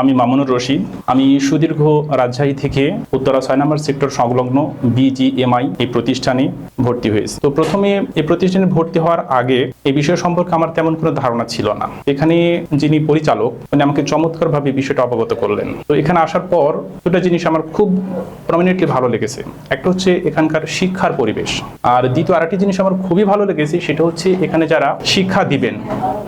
আমি মামুনুর রশিদ। আমি সুদীর্ঘ রাজশাহী থেকে উত্তরা ছয় নম্বর সেক্টর সংলগ্ন বিজিএমআই এই প্রতিষ্ঠানে ভর্তি হয়েছি। তো প্রথমে এই প্রতিষ্ঠানে ভর্তি হওয়ার আগে এই বিষয় সম্পর্কে আমার তেমন কোনো ধারণা ছিল না। এখানে যিনি পরিচালক, উনি আমাকে চমৎকারভাবে বিষয়টা অবগত করলেন। তো এখানে আসার পর দুটা জিনিস আমার খুব প্রমিনেন্টলি ভালো লেগেছে। একটা হচ্ছে এখানকার শিক্ষার পরিবেশ। আর দ্বিতীয় আরেকটি জিনিস আমার খুবই ভালো লেগেছে, সেটা হচ্ছে এখানে যারা শিক্ষা দিবেন,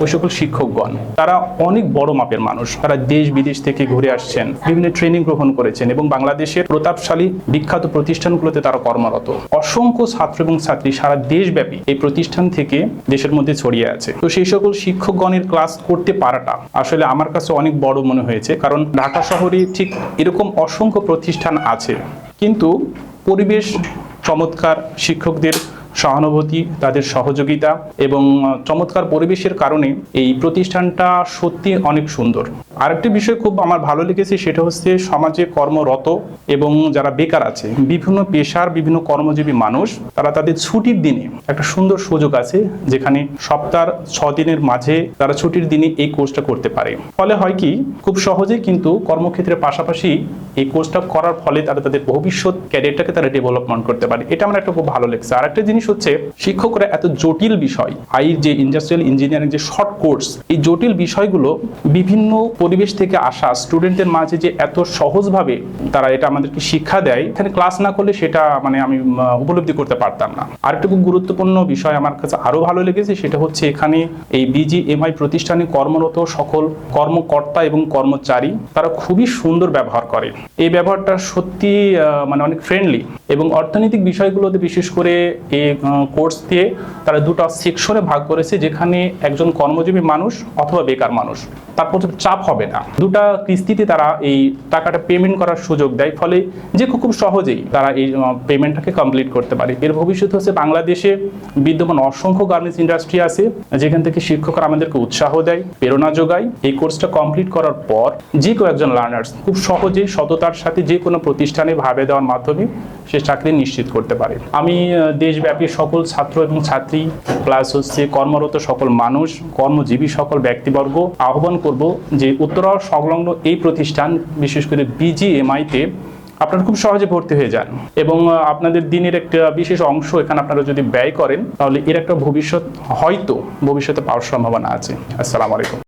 ওই সকল শিক্ষকগণ, তারা অনেক বড় মাপের মানুষ। তারা দেশ বিদেশ থেকে ঘুরে আসছেন। বিভিন্ন ট্রেনিং গ্রহণ করেছেন এবং বাংলাদেশের প্রতাপশালী বিখ্যাত প্রতিষ্ঠানগুলোতে তারা কর্মরত। অসংখ্য ছাত্র এবং ছাত্রী সারা দেশব্যাপী এই প্রতিষ্ঠান থেকে দেশের মধ্যে ছড়িয়ে আছে। তো সেই সকল শিক্ষকগণের ক্লাস করতে পারাটা আসলে আমার কাছে অনেক বড় মনে হয়েছে, কারণ ঢাকা শহরে ঠিক এরকম অসংখ্য প্রতিষ্ঠান আছে। কিন্তু পরিবেশ চমৎকার, শিক্ষকদের সহানুভূতি, তাদের সহযোগিতা এবং চমৎকার পরিবেশের কারণে এই প্রতিষ্ঠানটা সত্যি অনেক সুন্দর। আরেকটি বিষয় খুব আমার ভালো লেগেছে, সেটা হচ্ছে সমাজে কর্মরত এবং যারা বেকার আছে, বিভিন্ন পেশার বিভিন্ন কর্মজীবী মানুষ, তারা তাদের ছুটির দিনে একটা সুন্দর সুযোগ আছে, যেখানে সপ্তাহ ছ দিনের মাঝে তারা ছুটির দিনে এই কোর্সটা করতে পারে। ফলে হয় কি, খুব সহজে কিন্তু কর্মক্ষেত্রের পাশাপাশি এই কোর্সটা করার ফলে তারা তাদের ভবিষ্যৎ ক্যারিয়ারটাকে তারা ডেভেলপমেন্ট করতে পারে। এটা আমার একটা খুব ভালো লেগেছে। আর একটা জিনিস হচ্ছে, শিক্ষকরা এত জটিল বিষয় আই যে ইন্ডাস্ট্রিয়াল ইঞ্জিনিয়ারিং যে শর্ট কোর্স এই জটিল বিষয়গুলো বিভিন্ন পরিবেশ থেকে আসা স্টুডেন্টদের মাঝে যে এত সহজভাবে তারা এটা আমাদেরকে শিক্ষা দেয়, এখানে ক্লাস না করলে সেটা মানে আমি উপলব্ধি করতে পারতাম না। আরেকটা খুব গুরুত্বপূর্ণ বিষয় আমার কাছে আরও ভালো লেগেছে, সেটা হচ্ছে এখানে এই বিজিএমআই প্রতিষ্ঠানে কর্মরত সকল কর্মকর্তা এবং কর্মচারী, তারা খুবই সুন্দর ব্যবহার করে। এই ব্যবহারটা সত্যি মানে অনেক ফ্রেন্ডলি এবং অর্থনৈতিক বিষয়গুলোতে বিশেষ করে এই কোর্স দিয়ে তারা দুটো সেকশনে ভাগ করেছে যেখানে একজন কর্মজীবী মানুষ অথবা বেকার মানুষ। তার প্রতি চাপ হবে না। দুটা কিস্তিতে তারা এই টাকাটা পেমেন্ট করার সুযোগ দেয়, ফলে যে খুব সহজেই তারা এই পেমেন্টটাকে কমপ্লিট করতে পারে। এর ভবিষ্যৎ হচ্ছে বাংলাদেশে বিদ্যমান অসংখ্য গার্মেন্টস ইন্ডাস্ট্রি আছে, যেখান থেকে শিক্ষকরা আমাদেরকে উৎসাহ দেয়, প্রেরণা যোগায়। এই কোর্সটা কমপ্লিট করার পর যে কেউ একজন লার্নার্স খুব সহজেই সততার সাথে যে কোনো প্রতিষ্ঠানে ভাবে দেওয়ার মাধ্যমে সে চাকরি নিশ্চিত করতে পারে। আমি দেশব্যাপী সকল ছাত্র এবং ছাত্রী প্লাস হচ্ছে কর্মরত সকল মানুষ, কর্মজীবী সকল ব্যক্তিবর্গ, আহ্বান করব যে উত্তরা সংলগ্ন এই প্রতিষ্ঠান, বিশেষ করে বিজিএমআইতে আপনারা খুব সহজে ভর্তি হয়ে যান এবং আপনাদের দিনের একটা বিশেষ অংশ এখানে আপনারা যদি ব্যয় করেন, তাহলে এর একটা ভবিষ্যৎ, হয়তো ভবিষ্যতে পাওয়ার সম্ভাবনা আছে। আসসালামু আলাইকুম।